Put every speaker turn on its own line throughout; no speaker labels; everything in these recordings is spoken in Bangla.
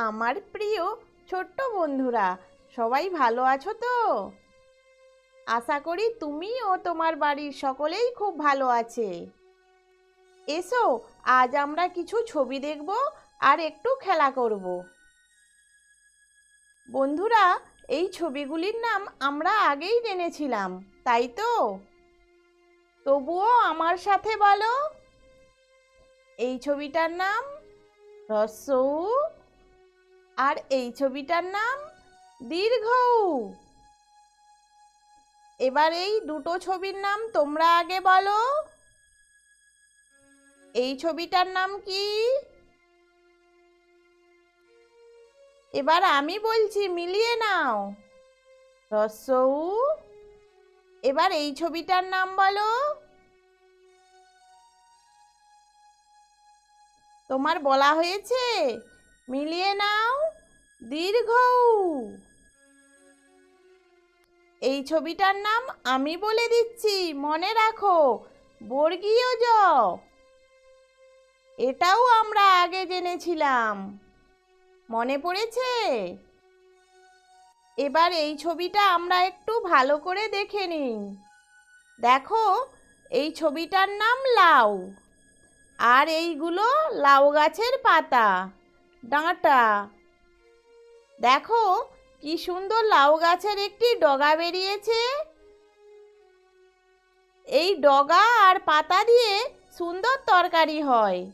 আমার প্রিয় ছোট্ট বন্ধুরা সবাই ভালো আছো তো? আশা করি তুমি ও তোমার বাড়ির সকলেই খুব ভালো আছে। এসো আজ আমরা কিছু ছবি দেখব আর একটু খেলা করব। বন্ধুরা এই ছবিগুলির নাম আমরা আগেই জেনেছিলাম তাই তো? তবুও আমার সাথে বলো। এই ছবিটার নাম উ, আর এই ছবিটার নাম দীর্ঘ। এবার এই দুটো ছবির নাম তোমরা আগে বলো। এই ছবিটার নাম কি? এবার আমি বলছি, মিলিয়ে নাও। রসৌ, এবার এই ছবিটার নাম বলো। তোমার বলা হয়েছে? মিলিয়ে নাও, দীর্ঘ। এই ছবিটার নাম আমি বলে দিচ্ছি, মনে রাখো, বর্গীয় জ। এটাও আমরা আগে জেনেছিলাম। মনে পড়েছে? এবার এই ছবিটা আমরা একটু ভালো করে দেখে নিই। দেখো, এই ছবিটার নাম লাউ। আর এইগুলো লাউ গাছের পাতা। ডাঁটা। দেখো, কি সুন্দর লাউ গাছের একটি ডগা বেরিয়েছে। এই ডগা আর পাতা দিয়ে সুন্দর তরকারি হয়।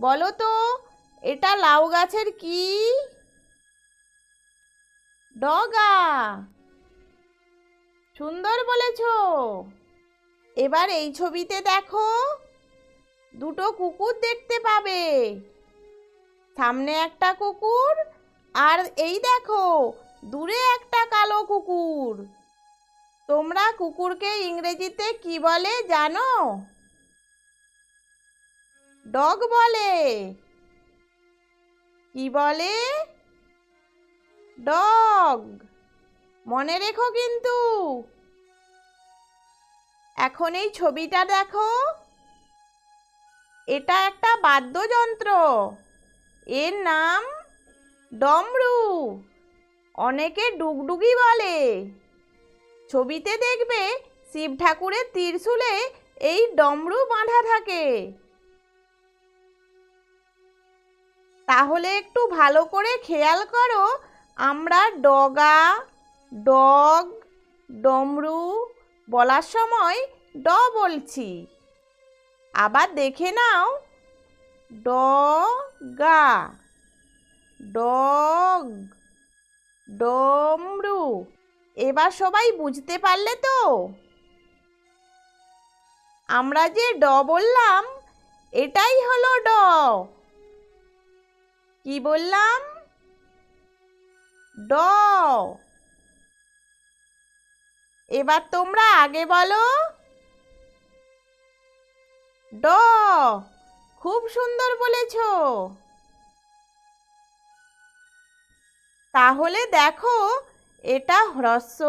বলো তো, এটা লাউ গাছের কি? ডগা। সুন্দর বলেছ। এবার এই ছবিতে দেখো, দুটো কুকুর দেখতে পাবে। সামনে একটা কুকুর আর এই দেখো, দূরে একটা কালো কুকুর। তোমরা কুকুরকে ইংরেজিতে কি বলে জানো? ডগ বলে। কি বলে? ডগ। মনে রেখো কিন্তু। এখন এই ছবিটা দেখো। এটা একটা বাদ্যযন্ত্র। এর নাম ডমরু। অনেকে ডুগডুগি বলে। ছবিতে দেখবে শিব ঠাকুরের ত্রিশূলে এই ডমরু বাঁধা থাকে। তাহলে একটু ভালো করে খেয়াল করো, আমরা ডগা, ডগ, ডমরু বলার সময় ড বলছি। আবার দেখে নাও ডগা। ডগ। ডমরু। এবার সবাই বুঝতে পারলে তো? আমরা যে ড বললাম, এটাই হলো ড। কি বললাম? ড। এবার তোমরা আগে বলো। ড। খুব সুন্দর বলেছ। তাহলে দেখো এটা হ্রস্ব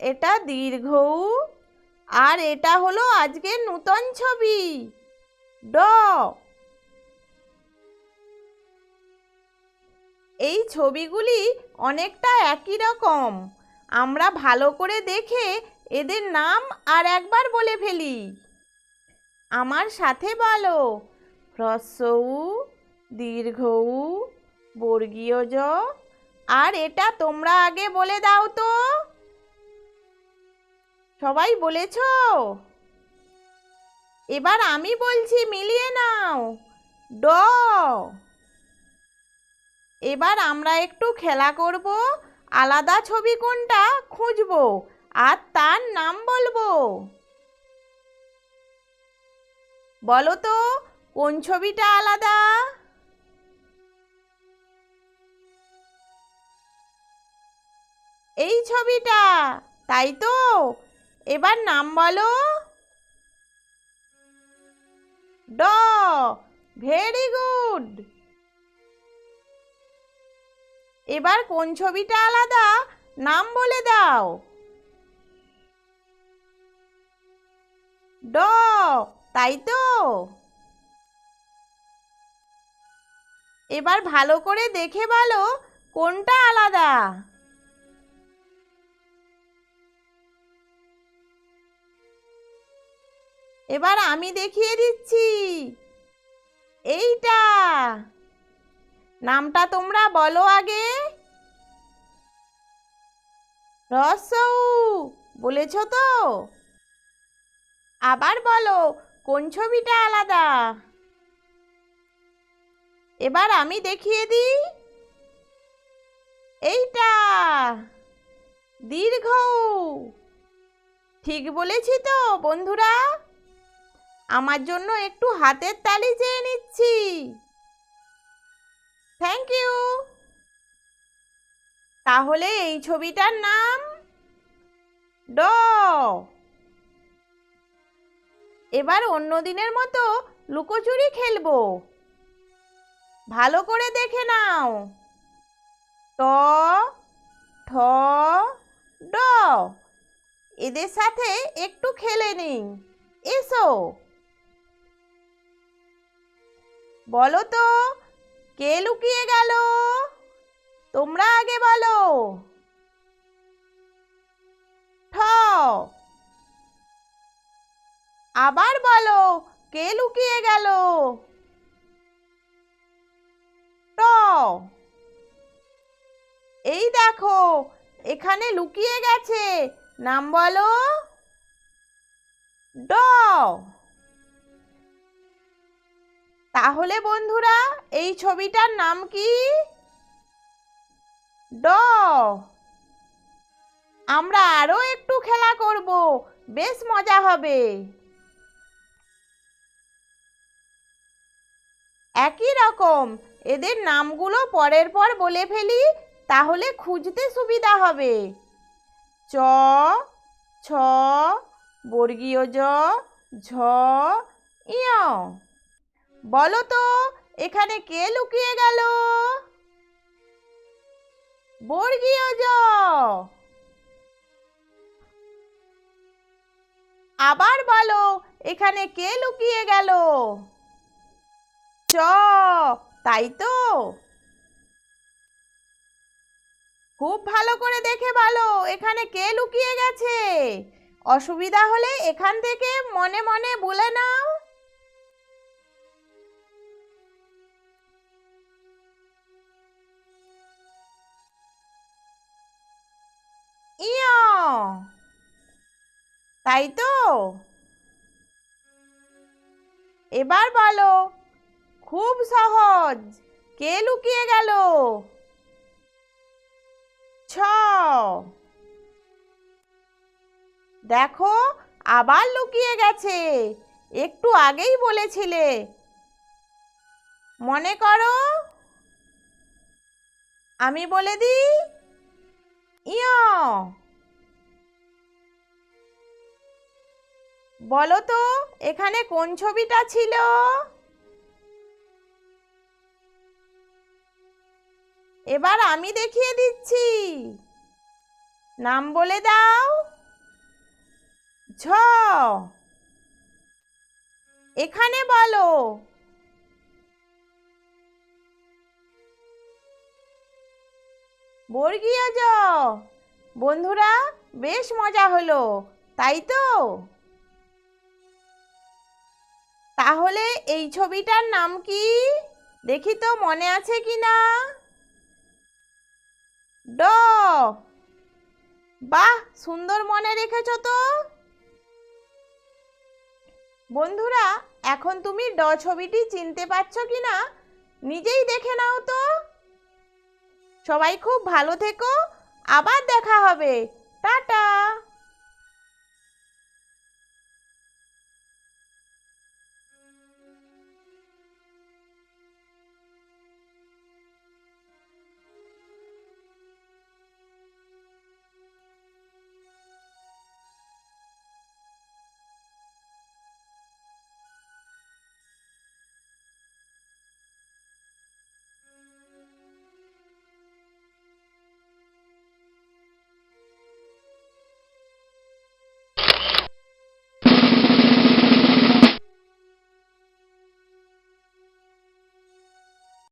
এটা দীর্ঘ উ, আর এটা হলো আজকের নূতন ছবি। ড। এই ছবিগুলি অনেকটা একই রকম। আমরা ভালো করে দেখে এদের নাম আর একবার বলে ফেলি। আমার সাথে বলো। হ্রস্ব উ, দীর্ঘ উ, বর্গীয় জ আর এটা তোমরা আগে বলে দাও তো। সবাই বলেছ? এবার আমি বলছি মিলিয়ে নাও। ড। এবার আমরা একটু খেলা করব। আলাদা ছবি কোনটা খুঁজবো আর তার নাম বলব। বলো তো, কোন ছবিটা আলাদা? এই ছবিটা, তাই তো? এবার নাম বলো। ড, ভেরি গুড। এবার কোন ছবিটা আলাদা, নাম বলে দাও। ড তাই তো? এবার ভালো করে দেখে বলো, কোনটা আলাদা? এবার আমি দেখিয়ে দিচ্ছি। এইটা। নামটা তোমরা বলো আগে। রসৌ, বলেছ তো? আবার বলো কোন ছবিটা আলাদা? এবার আমি দেখিয়ে দিই। এইটা দীর্ঘ। ঠিক বলেছি তো, বন্ধুরা? আমার জন্য একটু হাতের তালি চেয়ে নিচ্ছি। থ্যাংক ইউ তাহলে এই ছবিটার নাম ড। এবার অন্য দিনের মতো লুকোচুরি খেলব। ভালো করে দেখে নাও। ট, ঠ, ড। এদের সাথে একটু খেলে নিই। এসো। বলো তো, কে লুকিয়ে গেল? তোমরা আগে বলো। ঠ। আবার বলো, কে লুকিয়ে গেল? ট এই দেখো, এখানে লুকিয়ে গেছে, নাম বলো। ড তাহলে বন্ধুরা, এই ছবিটার নাম কি? ড আমরা আরও একটু খেলা করব, বেশ মজা হবে। একই রকম। এদের নামগুলো পরের পর বলে ফেলি, তাহলে খুঁজতে সুবিধা হবে। চ, ছ, বর্গীয় জ, ঝ ইয় বলো তো, এখানে কে লুকিয়ে গেল? বর্গীয় জ। আবার বলো, এখানে কে লুকিয়ে গেল? চ, তাই তো। খুব ভালো করে দেখে ভালো, এখানে কে লুকিয়ে গেছে? অসুবিধা হলে এখান থেকে মনে মনে বলে নাও। তাই তো। এবার বলো খুব সহজ। কে লুকিয়ে গেল? ছ। দেখো, আবার লুকিয়ে গেছে। একটু আগেই বলেছিলে। মনে করো? আমি বলে দিই? ইয়। বলো তো, এখানে কোন ছবিটা ছিল? এবার আমি দেখিয়ে দিচ্ছি। নাম বলে দাও। ঝ। এখানে বলো। বর্গীয় জ। বন্ধুরা, বেশ মজা হলো, তাই তো? তাহলে এই ছবিটার নাম কি? দেখি তো মনে আছে কি না ড। বাহ, সুন্দর মনে রেখেছ তো। বন্ধুরা, এখন তুমি ড ছবিটি চিনতে পারছ কি না নিজেই দেখে নাও তো। সবাই খুব ভালো থেকো, আবার দেখা হবে। টাটা।